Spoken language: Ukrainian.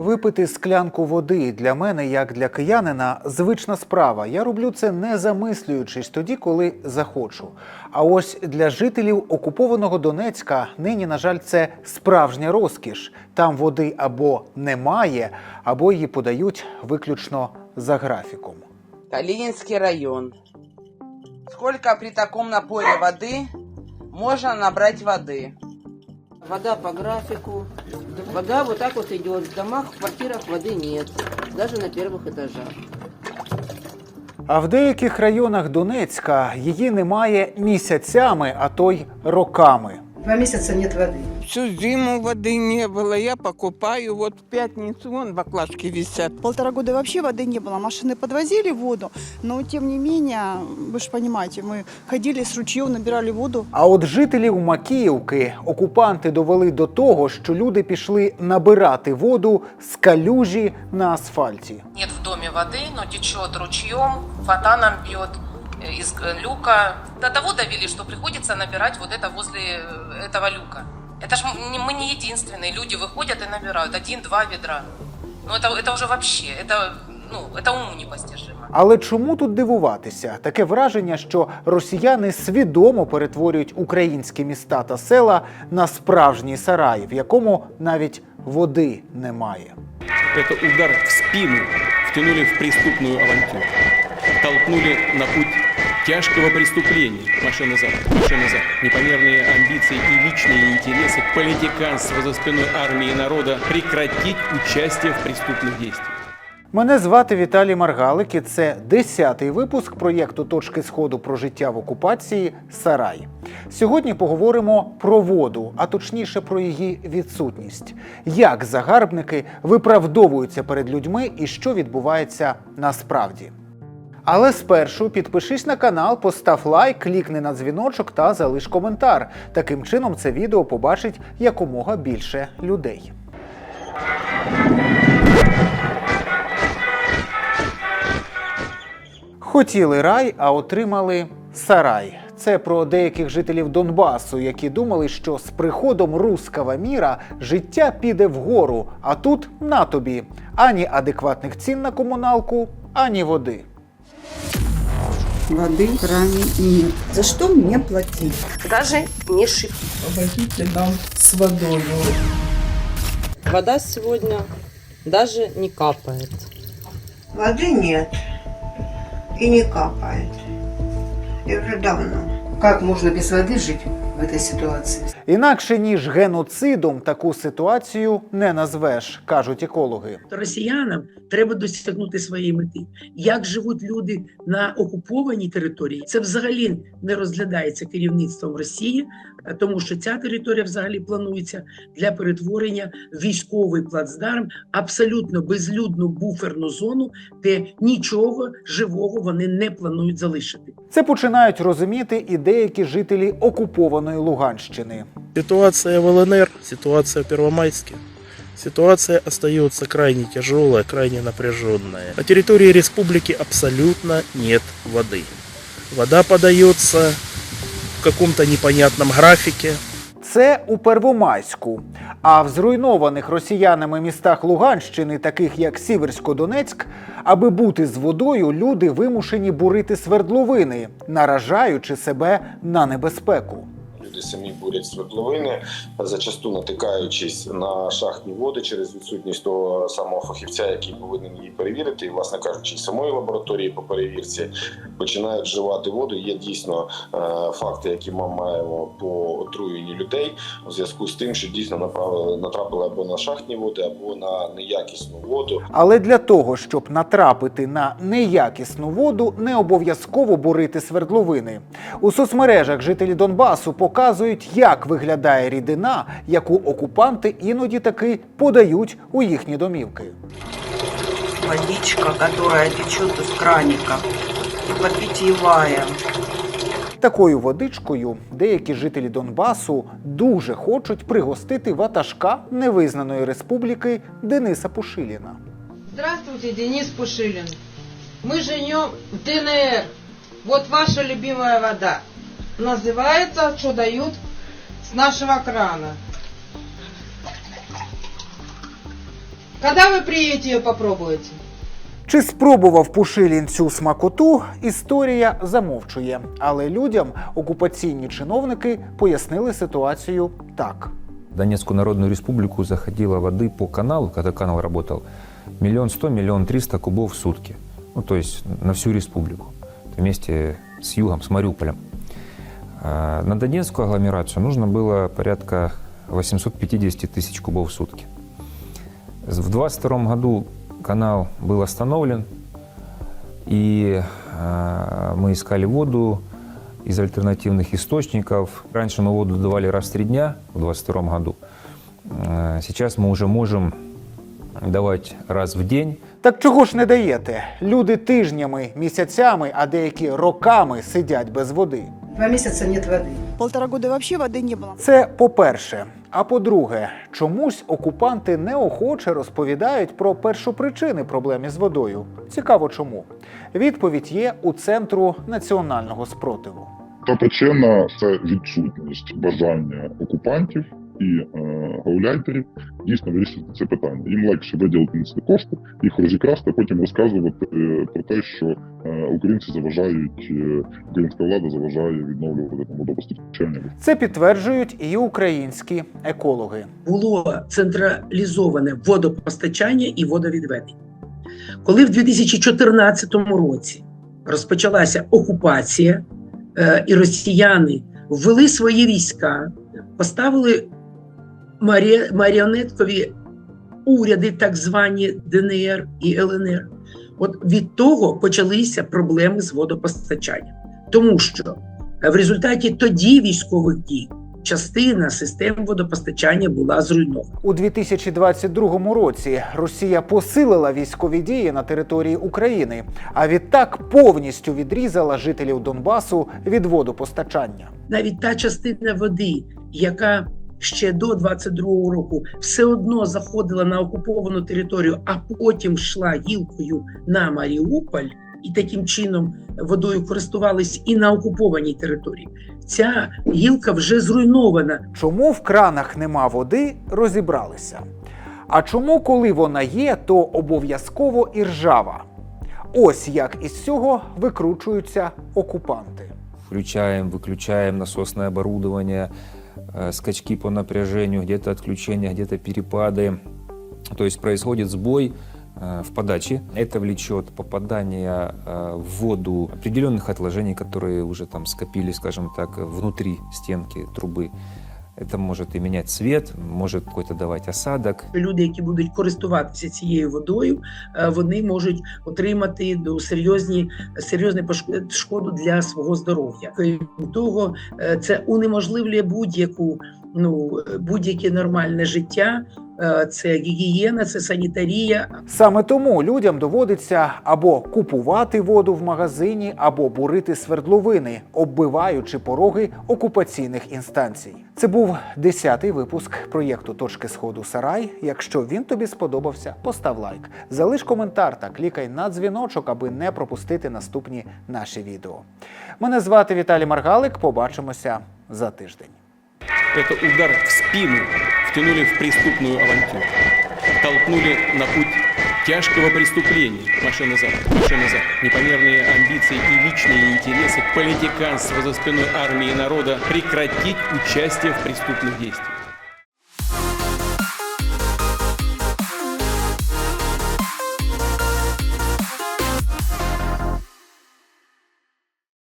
Випити склянку води для мене, як для киянина, звична справа. Я роблю це не замислюючись тоді, коли захочу. А ось для жителів окупованого Донецька нині, на жаль, це справжня розкіш. Там води або немає, або її подають виключно за графіком. Калининский район. Сколько при таком напоре воды можно набрать воды? Вода по графику. Вода вот так вот идет. В домах, в квартирах воды нет. Даже на первых этажах. А в деяких районах Донецька її немає місяцями, а то й роками. Два месяца нет воды. Всю зиму воды не было. Я покупаю. Вот в пятницу вон баклажки висят. Полтора года вообще воды не было. Машины подвозили воду, но тем не менее, вы же понимаете, мы ходили с ручьев, набирали воду. А от жителів Макіївки окупанти довели до того, що люди пішли набирати воду з калюжі на асфальті. Нет в доме воды, но течет ручьем, фонтаном бьет э, из э, люка. До того довели, что приходится набирать вот это возле э, этого люка. Это ж м- не- мы не единственные. Люди выходят и набирают один-два ведра. Ну это, это уже вообще, это, ну, это уму непостижимо. Але чому тут дивуватися? Таке враження, що росіяни свідомо перетворюють українські міста та села на справжній сарай, в якому навіть води немає. Это удар в спину втянули в преступную авантюру. Толкнули на путь тяжкого преступления. Машина назад, машина назад. Непомерные амбиции и личные интересы, политиканство за спиной армии и народа прекратить участие в преступных действиях. Мене звати Віталій Маргалик, і це десятий випуск проєкту Точки Сходу про життя в окупації Сарай. Сьогодні поговоримо про воду, а точніше про її відсутність. Як загарбники виправдовуються перед людьми і що відбувається насправді. Але спершу підпишись на канал, постав лайк, клікни на дзвіночок та залиш коментар. Таким чином це відео побачить якомога більше людей. Хотіли рай, а отримали сарай. Це про деяких жителів Донбасу, які думали, що з приходом руского міра життя піде вгору, а тут на тобі ані адекватних цін на комуналку, ані води. Воды в кране нет. За что мне платить? Даже не шиб. Помогите нам с водой. Вода сегодня даже не капает. Воды нет и не капает. И уже давно. Как можно без воды жить в этой ситуации? Інакше ніж геноцидом таку ситуацію не назвеш, кажуть екологи. Росіянам треба досягнути своєї мети. Як живуть люди на окупованій території, це взагалі не розглядається керівництвом Росії, е, тому що ця територія взагалі планується для перетворення військовий плацдарм, абсолютно безлюдну буферну зону, де нічого живого вони не планують залишити. Це починають розуміти і деякі жителі окупованої Луганщини. Ситуация в ЛНР, ситуация в Первомайске. Ситуация остается крайне тяжелая, крайне напряженная. На территории республики абсолютно нет воды. Вода подается в каком-то непонятном графике. Це у Первомайську. А в зруйнованих росіянами містах Луганщини, таких як Сіверсько-Донецьк, аби бути з водою, люди вимушені бурити свердловини, наражаючи себе на небезпеку. Люди самі бурять свердловини, зачасту натикаючись на шахтні води через відсутність того самого фахівця, який повинен її перевірити, і, власне кажучи, самої лабораторії по перевірці починають вживати воду. Є дійсно е, факти, які ми маємо по отруєнні людей у зв'язку з тим, що дійсно натрапили або на шахтні води, або на неякісну воду. Але для того, щоб натрапити на неякісну воду, не обов'язково бурити свердловини. У соцмережах жителі Донбасу показують, як виглядає рідина, яку окупанти іноді таки подають у їхні домівки. Водичка, которая течет из краника. Типа питьевая. Такою водичкою деякі жителі Донбасу дуже хочуть пригостити ватажка невизнаної республіки Дениса Пушиліна. Здравствуйте, Денис Пушилин. Мы живем в ДНР. Вот ваша любимая вода Называется, что дают с нашего крана. Когда вы приедете ее попробуете? Чи спробував Пушилін цю смакоту? Історія замовчує, але людям окупаційні чиновники пояснили ситуацію так. В Донецкую Народную Республику заходило воды по каналу, когда канал работал, миллион сто, миллион триста кубов в сутки. Ну, то есть на всю республику, вместе с югом, с Мариуполем. А На Донецкую агломерацию нужно было порядка 850 тысяч кубов в сутки. В 22 году канал был остановлен, и а, мы искали воду из альтернативных источников. Раньше мы воду давали раз в три дня в 22 году. А, Сейчас мы уже можем давать раз в день. Так чого ж не даєте? Люди тижнями, місяцями, а деякі роками сидять без води. Два месяца нет воды. Полтора года вообще воды не было. Це по-перше. А по-друге, чомусь окупанти неохоче розповідають про першопричини проблем із водою. Цікаво чому. Відповідь є у центру національного спротиву. Та причина це відсутність бажання окупантів і е, гауляйтерів дійсно вирішити це питання. Їм легше виділити на це кошти, їх розікрасти, а потім розказувати е, про те, що е, українці заважають, е, українська влада заважає відновлювати там водопостачання. Це підтверджують і українські екологи. було централізоване водопостачання і водовідведення. Коли в 2014 році розпочалася окупація, е, і росіяни ввели свої війська, поставили маріонеткові уряди, так звані ДНР і ЛНР. От від того почалися проблеми з водопостачанням, тому що в результаті тоді військових дій частина систем водопостачання була зруйнована. У 2022 році Росія посилила військові дії на території України, а відтак повністю відрізала жителів Донбасу від водопостачання. Навіть та частина води, яка ще до 22-го року все одно заходила на окуповану територію, а потім йшла гілкою на Маріуполь, і таким чином водою користувались і на окупованій території. Ця гілка вже зруйнована. Чому в кранах нема води, розібралися. А чому, коли вона є, то обов'язково і ржава? Ось як із цього викручуються окупанти. Включаем, выключаем насосное оборудование, э, скачки по напряжению, где-то отключения, где-то перепады. То есть происходит сбой э, в подаче. Это влечет попадание э, в воду определенных отложений, которые уже там скопились, скажем так, внутри стенки трубы. Это може і міняти світ, може какой-то давать осадок. Люди, які будуть користуватися цією водою, е, вони можуть отримати до серйозні серйозну пош- шкоду для свого здоров'я. Крім того, е, це унеможливлює будь-яку ну будь-яке нормальне життя. Е, Це гігієна, це санітарія, Саме тому людям доводиться або купувати воду в магазині, або бурити свердловини, оббиваючи пороги окупаційних інстанцій. Це був 10-й випуск проєкту Точки Сходу Сарай. Якщо він тобі сподобався, постав лайк, залиш коментар та клікай на дзвіночок, аби не пропустити наступні наші відео. Мене звати Віталій Маргалик. Побачимося за тиждень. Это удар в спину втянули в преступную авантюру. Толкнули на путь тяжкого преступления. Маша назад, Маша назад. Непомерные амбиции и личные интересы, политиканство за спиной армии и народа прекратить участие в преступных действиях.